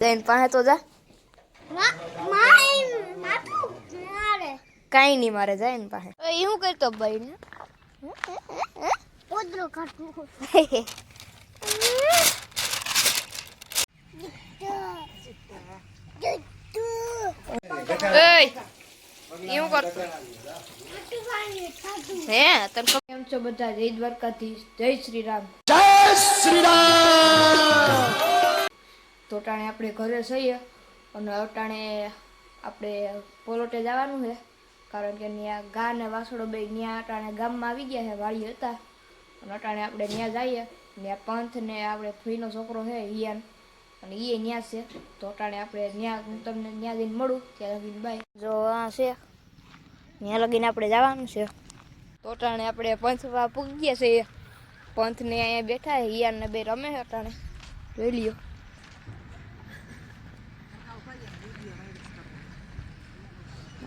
જઈને પાસે તો જા. કાંઈ નહીં મારે જાય ને પાસે. એ શું કરતો ભાઈ ને. એય એવું કરતો હે તને કેમ છો બધા? જય દ્વારકાધીશ. જય શ્રી રામ! તો ટાણે આપણે ઘરે જઈએ અને અટાણે આપણે પોલોટે જવાનું છે. કારણ કે ત્યાં ગા ને વાસળો બે ત્યાં અટાણે ગામમાં આવી ગયા છે વાડી હતા. અને અટાણે આપણે ત્યાં જઈએ. ત્યાં પંથ ને આપણે ફઈનો છોકરો છે, હિયાન. અને એ ત્યાં છે. તો અટાણે આપણે ત્યાં હું તમને ત્યાં જઈને મળું. ત્યાં લગીને બાય જો આ છે. ત્યાં લગીને આપણે જવાનું છે. તો અટાણે આપણે પંથમાં પૂગી ગયા છે પંથને અહીંયા બેઠા છે, હિયાન ને બે રમે છે અટાણે. જોઈ લ્યો.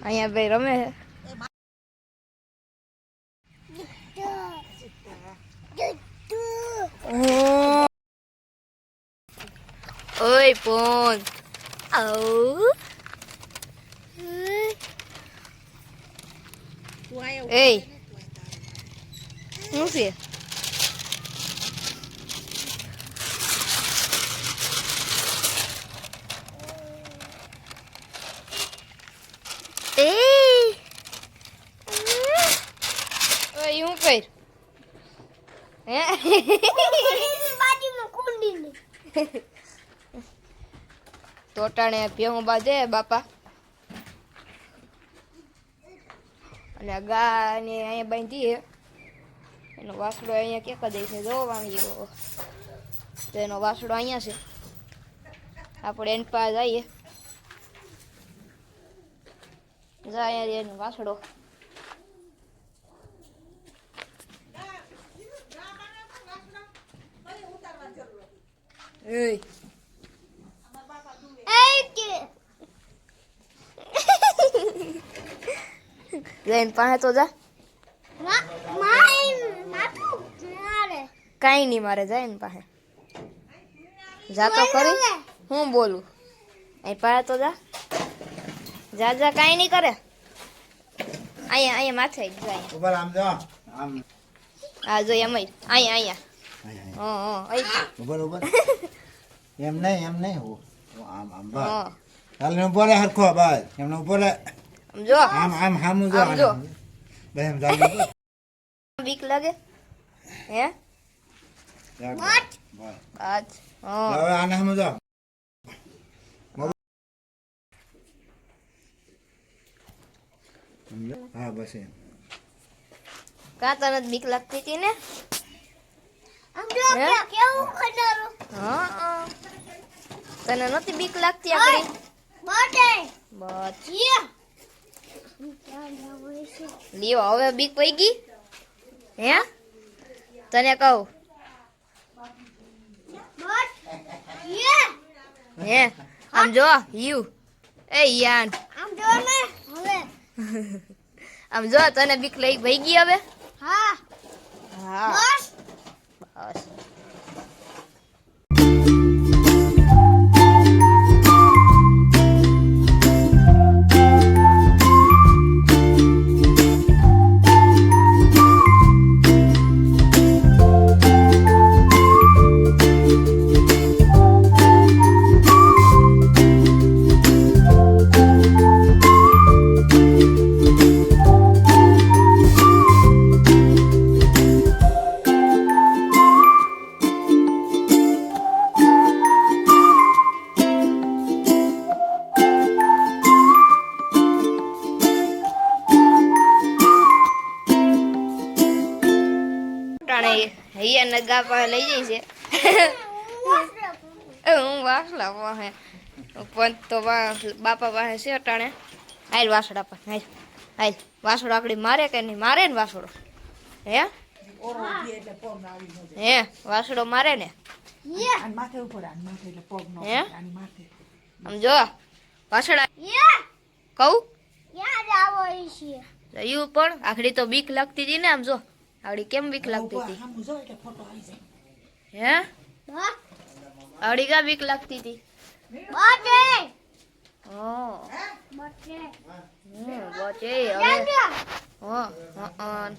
અહીંયા ભાઈ રમે છે ઓય પોન આવ એય શું છે એ ઓય હું કર હે તોટાણે ભેહું બાજે બાપા. અને ગા ને અહીંયા બાંધીએ. એનો વાસડો અહીંયા ક્યાંક દે છે? જો વાંગ્યો. તો એનો વાસડો અહીંયા છે. આપણે એન પાસે જઈએ. જા અહીંયા એનો વાસડો. Ey. જઈને પાસે તો જા કાંઈ નહીં મારે જાય ને પાસે જા તો ખરી હું બોલું અહીં પાસે તો જા જા જા કાંઈ નહીં કરે અહીંયા અહીંયા માથે જાય આમ જો આમ આ જો એમ અહીંયા અહીંયા અહીં, અહીં. હં હં અહીં ઉપર ઉપર એમ નહીં એમ નહીં હું હું આમ આમ બસ હં ચાલ ને ઉપર રે હરખો બસ એમને ઉપર રે. આમ જો આમ આમ હામું જો આમ જો. આને. બસ એમ ચાલ ઉપર. બીક લાગે હે ચાલ, બસ. આજ હં હવે આને હામું જો સમજો? હા બસ એમ કાં તને જ બીક લાગતી હતી ને હા તને નથી બીક લાગતી આપણી લ્યો હવે બીક પડી ગઈ હે તને કહું હે આમ જો યુ એ યાન આમ જો તને બીક લઈ ભઈ ગઈ હવે હા બસ us. હૈયા નગા પાસે લઈ જઈ છે. હું વાસડા પાસે. પણ તો વા- બાપા પાસે છે અટાણે. હાલ વાસડા પર હાલ હાલ. વાસડો આકડી મારે કે નહીં? મારે ને વાસડો હે? હે? વાસડો મારે ને? આની માથે ઉપર આની માથે એટલે પગ નો હે? આની આમ જો વાસડા કહું? પણ આખડી તો બીક લાગતી હતી ને આમ જો. આખડી કેમ બીક લાગતી હતી? આમ જો એટલે ફોટો આવી જાય. હે? આવડી કા બીક લાગતી હતી? બચે. હમ બચે. હવે હા હા.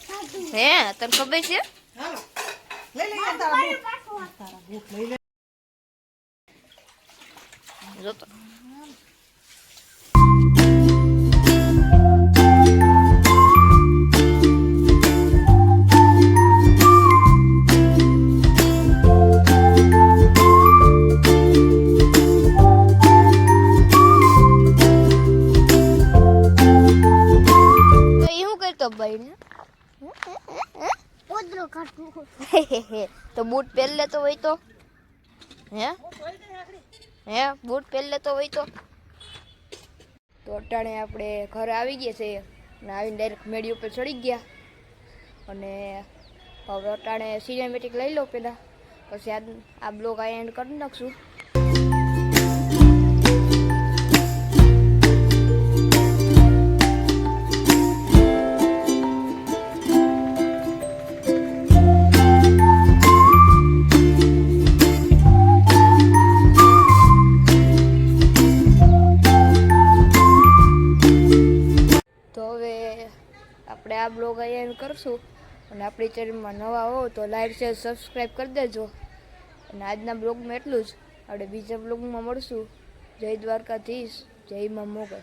હે તને ખબર છે હાલો લઈ લઈ તારા બૂટ તારા બૂટ લઈ લે જોતો તો એ શું કરતો ભાઈ ને તો બૂટ પહેર લેતો હોય તો. હે? હે? બૂટ પહેર લેતો હોય તો. તો અટાણે આપણે ઘરે આવી ગયા છે. અને આવીને ડાયરેક્ટ મેડી ઉપર ચડી ગયા. અને હવે અટાણે સિનેમેટિક લઈ લો પહેલાં. પછી આ આ બ્લોગ આ એન્ડ કરી નાખશું. આપણે આ બ્લોગ અહીંયા એન્ડ કરશું. અને આપણી ચેનલમાં નવા હો તો લાઈક, શેર સબસ્ક્રાઈબ કરી દેજો. અને આજના બ્લોગમાં એટલું જ. આપણે બીજા બ્લોગમાં મળશું. જય દ્વારકાધીશ. જય મા મોગલ.